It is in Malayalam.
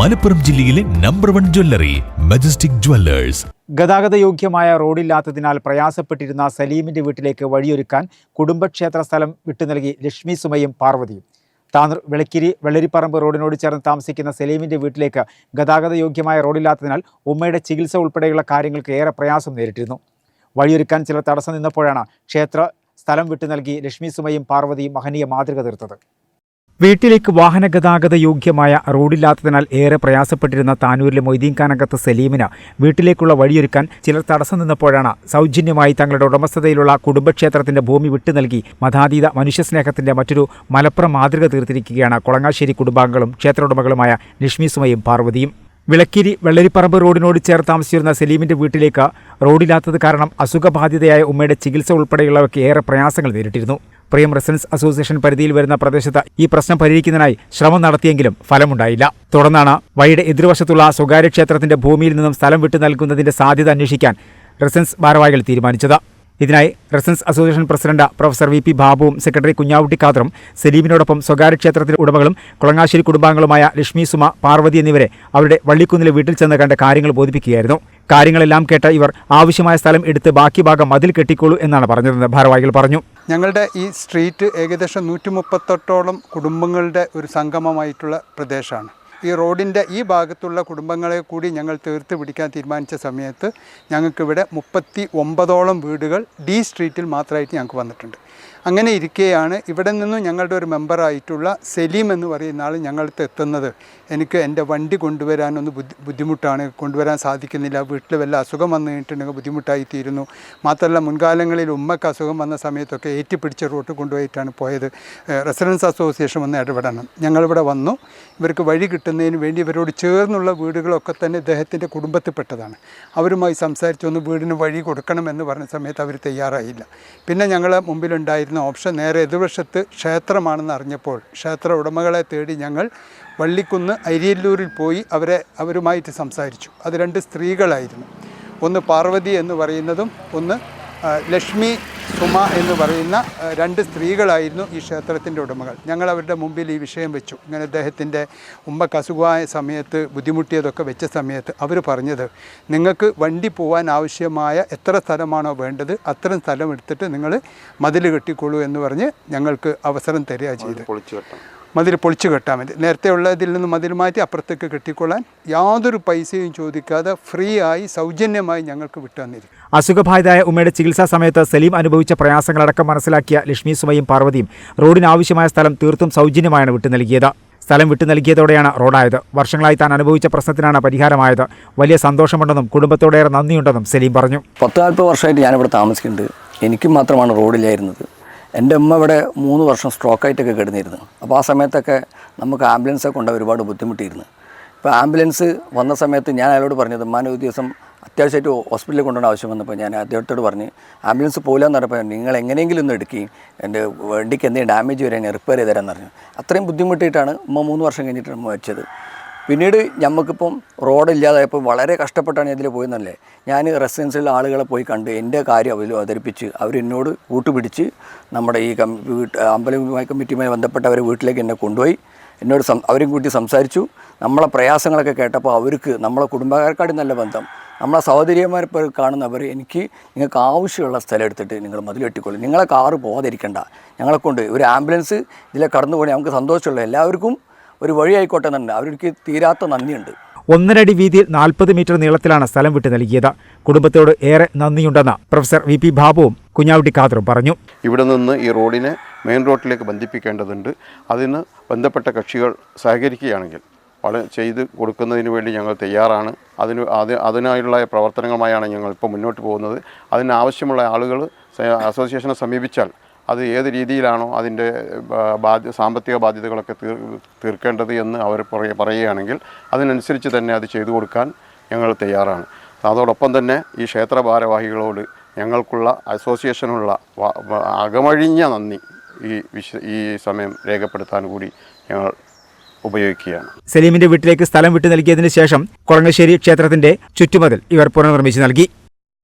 മലപ്പുറം ജില്ലയിലെ number one jewellery Majestic jewellers ഗതാഗത യോഗ്യമായ റോഡില്ലാത്തതിനാൽ പ്രയാസപ്പെട്ടിരുന്ന സലീമിന്റെ വീട്ടിലേക്ക് വഴിയൊരുക്കാൻ കുടുംബക്ഷേത്ര സ്ഥലം വിട്ടു നൽകി ലക്ഷ്മി സുമയും പാർവതിയും. താനൂർ വിളക്കിരി വെള്ളരിപ്പറമ്പ് റോഡിനോട് ചേർന്ന് താമസിക്കുന്ന സലീമിന്റെ വീട്ടിലേക്ക് ഗതാഗത യോഗ്യമായ റോഡില്ലാത്തതിനാൽ ഉമ്മയുടെ ചികിത്സ ഉൾപ്പെടെയുള്ള കാര്യങ്ങൾക്ക് ഏറെ പ്രയാസം നേരിട്ടിരുന്നു. വഴിയൊരുക്കാൻ ചില തടസ്സം നിന്നപ്പോഴാണ് ക്ഷേത്ര സ്ഥലം വിട്ടു നൽകി ലക്ഷ്മി സുമയും പാർവതിയും മഹനീയ മാതൃക തീർത്തത്. വീട്ടിലേക്ക് വാഹന ഗതാഗത യോഗ്യമായ റോഡില്ലാത്തതിനാൽ ഏറെ പ്രയാസപ്പെട്ടിരുന്ന താനൂരിലെ മൊയ്തീൻഖാനകത്ത് സലീമിന് വീട്ടിലേക്കുള്ള വഴിയൊരുക്കാൻ ചിലർ തടസ്സം നിന്നപ്പോഴാണ് സൗജന്യമായി തങ്ങളുടെ ഉടമസ്ഥതയിലുള്ള കുടുംബക്ഷേത്രത്തിന്റെ ഭൂമി വിട്ടു നൽകി മതാതീത മനുഷ്യസ്നേഹത്തിന്റെ മറ്റൊരു മലപ്പുറം മാതൃക തീർത്തിരിക്കുകയാണ് കൊളങ്ങാശ്ശേരി കുടുംബാംഗങ്ങളും ക്ഷേത്രോടമകളുമായ ലക്ഷ്മിസുമയും പാർവതിയും. വിളക്കിരി വെള്ളരിപ്പറമ്പ് റോഡിനോട് ചേർത്ത് താമസിച്ചിരുന്ന സലീമിന്റെ വീട്ടിലേക്ക് റോഡില്ലാത്തത് കാരണം അസുഖബാധിതയായ ഉമ്മയുടെ ചികിത്സ ഉൾപ്പെടെയുള്ളവയ്ക്ക് ഏറെ പ്രയാസങ്ങൾ നേരിട്ടിരുന്നു. പ്രിയം റെസിഡൻസ് അസോസിയേഷൻ പരിധിയിൽ വരുന്ന പ്രദേശത്ത് ഈ പ്രശ്നം പരിഹരിക്കുന്നതിനായി ശ്രമം നടത്തിയെങ്കിലും ഫലമുണ്ടായില്ല. തുടർന്നാണ് വഴിയുടെ എതിർവശത്തുള്ള സ്വകാര്യ ക്ഷേത്രത്തിന്റെ ഭൂമിയിൽ നിന്നും സ്ഥലം വിട്ടു നൽകുന്നതിന്റെ സാധ്യത അന്വേഷിക്കാൻ റെസിഡൻസ് ഭാരവാഹികൾ തീരുമാനിച്ചത്. ഇതിനായി residence association president professor V P ബാബുവും secretary Kunjavutti ഖാദറും സലീമിനോടൊപ്പം സ്വകാര്യ ക്ഷേത്രത്തിലെ ഉടമകളും കുളങ്ങാശ്ശേരി കുടുംബാംഗങ്ങളുമായ ലക്ഷ്മി സുമ പാർവതി എന്നിവരെ അവരുടെ വള്ളിക്കുന്നിലെ വീട്ടിൽ ചെന്ന് കണ്ട കാര്യങ്ങൾ ബോധിപ്പിക്കുകയായിരുന്നു. കാര്യങ്ങളെല്ലാം കേട്ട ഇവർ ആവശ്യമായ സ്ഥലം എടുത്ത് ബാക്കി ഭാഗം മതിൽ കെട്ടിക്കോളൂ എന്നാണ് പറഞ്ഞതെന്ന് ഭാരവാഹികൾ പറഞ്ഞു. ഞങ്ങളുടെ ഈ സ്ട്രീറ്റ് ഏകദേശം നൂറ്റി മുപ്പത്തെട്ടോളം കുടുംബങ്ങളുടെ ഒരു സംഗമമായിട്ടുള്ള പ്രദേശമാണ്. ഈ റോഡിന്റെ ഈ ഭാഗത്തുള്ള കുടുംബങ്ങളെ കൂടി ഞങ്ങൾ തീർത്ത് പിടിക്കാൻ തീരുമാനിച്ച സമയത്ത് ഞങ്ങൾക്കിവിടെ മുപ്പത്തി ഒമ്പതോളം വീടുകൾ ഡി സ്ട്രീറ്റിൽ മാത്രമായിട്ട് ഞങ്ങൾക്ക് വന്നിട്ടുണ്ട്. അങ്ങനെ ഇരിക്കെയാണ് ഇവിടെ നിന്നും ഞങ്ങളുടെ ഒരു മെമ്പറായിട്ടുള്ള സലീം എന്ന് പറയുന്ന ആൾ ഞങ്ങളടുത്ത് എത്തുന്നത്. എനിക്ക് എന്റെ വണ്ടി കൊണ്ടുവരാനൊന്ന് ബുദ്ധി ബുദ്ധിമുട്ടാണ്. കൊണ്ടുവരാൻ സാധിക്കുന്നില്ല. വീട്ടിൽ വല്ല അസുഖം വന്നു കഴിഞ്ഞിട്ടുണ്ടെങ്കിൽ ബുദ്ധിമുട്ടായി തീരുന്നു. മാത്രമല്ല മുൻകാലങ്ങളിൽ ഉമ്മക്ക് അസുഖം വന്ന സമയത്തൊക്കെ ഏറ്റുപിടിച്ച റോട്ട് കൊണ്ടുപോയിട്ടാണ് പോയത്. റെസിഡൻസ് അസോസിയേഷൻ വന്ന് ഇടപെടണം. ഞങ്ങളിവിടെ വന്നു. ഇവർക്ക് വഴി കിട്ടുന്നതിന് വേണ്ടി ഇവരോട് ചേർന്നുള്ള വീടുകളൊക്കെ തന്നെ ഇദ്ദേഹത്തിന്റെ കുടുംബത്തിൽപ്പെട്ടതാണ്. അവരുമായി സംസാരിച്ചൊന്ന് വീടിന് വഴി കൊടുക്കണമെന്ന് പറഞ്ഞ സമയത്ത് അവർ തയ്യാറായില്ല. പിന്നെ ഞങ്ങളെ മുമ്പിലുണ്ടായിരുന്ന ഓപ്ഷൻ നേരെ എതിർവശത്ത് ക്ഷേത്രമാണെന്ന് അറിഞ്ഞപ്പോൾ ക്ഷേത്ര ഉടമകളെ തേടി ഞങ്ങൾ വള്ളിക്കുന്ന് അരിയല്ലൂരിൽ പോയി അവരെ അവരുമായിട്ട് സംസാരിച്ചു. അത് രണ്ട് സ്ത്രീകളായിരുന്നു. ഒന്ന് പാർവതി എന്ന് പറയുന്നതും ഒന്ന് ലക്ഷ്മി സുമ എന്ന് പറയുന്ന രണ്ട് സ്ത്രീകളായിരുന്നു ഈ ക്ഷേത്രത്തിന്റെ ഉടമകൾ. ഞങ്ങൾ അവരുടെ മുമ്പിൽ ഈ വിഷയം വെച്ചു. ഇങ്ങനെ അദ്ദേഹത്തിന്റെ ഉമ്മക്ക് അസുഖമായ സമയത്ത് ബുദ്ധിമുട്ടിയതൊക്കെ വെച്ച സമയത്ത് അവർ പറഞ്ഞത് നിങ്ങൾക്ക് വണ്ടി പോകാൻ ആവശ്യമായ എത്ര സ്ഥലമാണോ വേണ്ടത് അത്രയും സ്ഥലം എടുത്തിട്ട് നിങ്ങൾ മതിൽ കെട്ടിക്കോളൂ എന്ന് പറഞ്ഞ് ഞങ്ങൾക്ക് അവസരം തരിക ചെയ്ത്. മതിൽ പൊളിച്ചു കെട്ടാൻ മതി. നേരത്തെ ഉള്ളതിൽ നിന്ന് മതിൽ മാറ്റി അപ്പുറത്തേക്ക് കെട്ടിക്കൊള്ളാൻ യാതൊരു പൈസയും ചോദിക്കാതെ ഫ്രീ ആയി സൗജന്യമായി ഞങ്ങൾക്ക് വിട്ടു അസുഖബാധിതായ അസുഖബാധിതയായ ഉമ്മയുടെ ചികിത്സാ സമയത്ത് സലീം അനുഭവിച്ച പ്രയാസങ്ങളടക്കം മനസ്സിലാക്കിയ ലക്ഷ്മി സുമയും പാർവതിയും റോഡിനാവശ്യമായ സ്ഥലം തീർത്തും സൗജന്യമായാണ് വിട്ടു നൽകിയത്. സ്ഥലം വിട്ടു നൽകിയതോടെയാണ് റോഡായത്. വർഷങ്ങളായി താൻ അനുഭവിച്ച പ്രശ്നത്തിനാണ് പരിഹാരമായത്. വലിയ സന്തോഷമുണ്ടെന്നും കുടുംബത്തോടേറെ നന്ദിയുണ്ടെന്നും സലീം പറഞ്ഞു. പത്ത് നാൽപ്പത് വർഷമായിട്ട് ഞാനിവിടെ താമസിക്കുന്നുണ്ട്. എനിക്കും മാത്രമാണ് റോഡിലായിരുന്നത് എന്റെ അമ്മ ഇവിടെ മൂന്ന് വർഷം സ്ട്രോക്കായിട്ടൊക്കെ കിടന്നിരുന്നു. അപ്പോൾ ആ സമയത്തൊക്കെ നമുക്ക് ആംബുലൻസൊക്കെ കൊണ്ട് ഒരുപാട് ബുദ്ധിമുട്ടിയിരുന്നു. ഇപ്പോൾ ആംബുലൻസ് വന്ന സമയത്ത് ഞാൻ അയാളോട് പറഞ്ഞത് ഉമ്മാൻ ഒരു ദിവസം അത്യാവശ്യമായിട്ട് ഹോസ്പിറ്റലിൽ കൊണ്ടുപോകേണ്ട ആവശ്യം വന്നപ്പോൾ ഞാൻ അദ്ദേഹത്തോട് പറഞ്ഞ് ആംബുലൻസ് പോകില്ല എന്ന് പറഞ്ഞപ്പോൾ നിങ്ങൾ എങ്ങനെയെങ്കിലും ഒന്ന് എടുക്കി എന്റെ വണ്ടിക്ക് എന്തെങ്കിലും ഡാമേജ് വരെ റിപ്പയർ ചെയ്ത് തരാമെന്ന് പറഞ്ഞു. അത്രയും ബുദ്ധിമുട്ടിയിട്ടാണ് ഉമ്മ മൂന്ന് വർഷം കഴിഞ്ഞിട്ടാണ് ഉമ്മ മരിച്ചത്. പിന്നീട് നമുക്കിപ്പം റോഡില്ലാതായപ്പോൾ വളരെ കഷ്ടപ്പെട്ടാണ് ഇതിൽ പോയെന്നല്ലേ. ഞാൻ റെസിഡൻസിലുള്ള ആളുകളെ പോയി കണ്ട് എന്റെ കാര്യം അവർ അവതരിപ്പിച്ച് അവരെന്നോട് കൂട്ടുപിടിച്ച് നമ്മുടെ ഈ കം വീട്ട് അമ്പലവുമായി കമ്മിറ്റിയുമായി ബന്ധപ്പെട്ട അവരെ വീട്ടിലേക്ക് എന്നെ കൊണ്ടുപോയി. എന്നോട് സം അവരും കൂട്ടി സംസാരിച്ചു. നമ്മളെ പ്രയാസങ്ങളൊക്കെ കേട്ടപ്പോൾ അവർക്ക് നമ്മളെ കുടുംബക്കാർക്കാട് നല്ല ബന്ധം. നമ്മളെ സഹോദരിയന്മാരെ ഇപ്പോൾ കാണുന്നവർ എനിക്ക് നിങ്ങൾക്ക് ആവശ്യമുള്ള സ്ഥലം എടുത്തിട്ട് നിങ്ങൾ മതിൽ വെട്ടിക്കൊള്ളു നിങ്ങളെ കാറ് പോകാതിരിക്കണ്ട ഞങ്ങളെ കൊണ്ട് ഒരു ആംബുലൻസ് ഇതിലെ കടന്നു പോകണേ നമുക്ക് സന്തോഷമുള്ള. എല്ലാവർക്കും ഒരു വഴി ആയിക്കോട്ടെ എന്നുണ്ട് അവർക്ക് തീരാത്ത നന്ദിയുണ്ട്. ഒന്നരടി വീതിയിൽ നാൽപ്പത് മീറ്റർ നീളത്തിലാണ് സ്ഥലം വിട്ടു നൽകിയത്. കുടുംബത്തോട് ഏറെ നന്ദിയുണ്ടെന്ന് പ്രൊഫസർ വി പി ബാബുവും കുഞ്ഞാവുട്ടി ഖാദറും പറഞ്ഞു. ഇവിടെ നിന്ന് ഈ റോഡിനെ മെയിൻ റോഡിലേക്ക് ബന്ധിപ്പിക്കേണ്ടതുണ്ട്. അതിന് ബന്ധപ്പെട്ട കക്ഷികൾ സഹകരിക്കുകയാണെങ്കിൽ വളരെ ചെയ്ത് കൊടുക്കുന്നതിന് വേണ്ടി ഞങ്ങൾ തയ്യാറാണ്. അതിന് അത് അതിനായുള്ള പ്രവർത്തനങ്ങളുമായാണ് ഞങ്ങൾ ഇപ്പോൾ മുന്നോട്ട് പോകുന്നത്. അതിനാവശ്യമുള്ള ആളുകൾ അസോസിയേഷനെ സമീപിച്ചാൽ അത് ഏത് രീതിയിലാണോ അതിന്റെ ബാധ്യ സാമ്പത്തിക ബാധ്യതകളൊക്കെ തീർ തീർക്കേണ്ടത് എന്ന് അവർ പറയ- പറയുകയാണെങ്കിൽ അതിനനുസരിച്ച് തന്നെ അത് ചെയ്തു കൊടുക്കാൻ ഞങ്ങൾ തയ്യാറാണ്. അതോടൊപ്പം തന്നെ ഈ ക്ഷേത്ര ഭാരവാഹികളോട് ഞങ്ങൾക്കുള്ള അസോസിയേഷനുള്ള അകമഴിഞ്ഞ നന്ദി ഈ വിശ ഈ സമയം രേഖപ്പെടുത്താൻ കൂടി ഞങ്ങൾ ഉപയോഗിക്കുകയാണ്. സലീമിന്റെ വീട്ടിലേക്ക് സ്ഥലം വിട്ടു നൽകിയതിനു ശേഷം കൊളങ്ങശ്ശേരി ക്ഷേത്രത്തിന്റെ ചുറ്റുമതിൽ ഇവർ പുനർനിർമ്മിച്ചു നൽകി.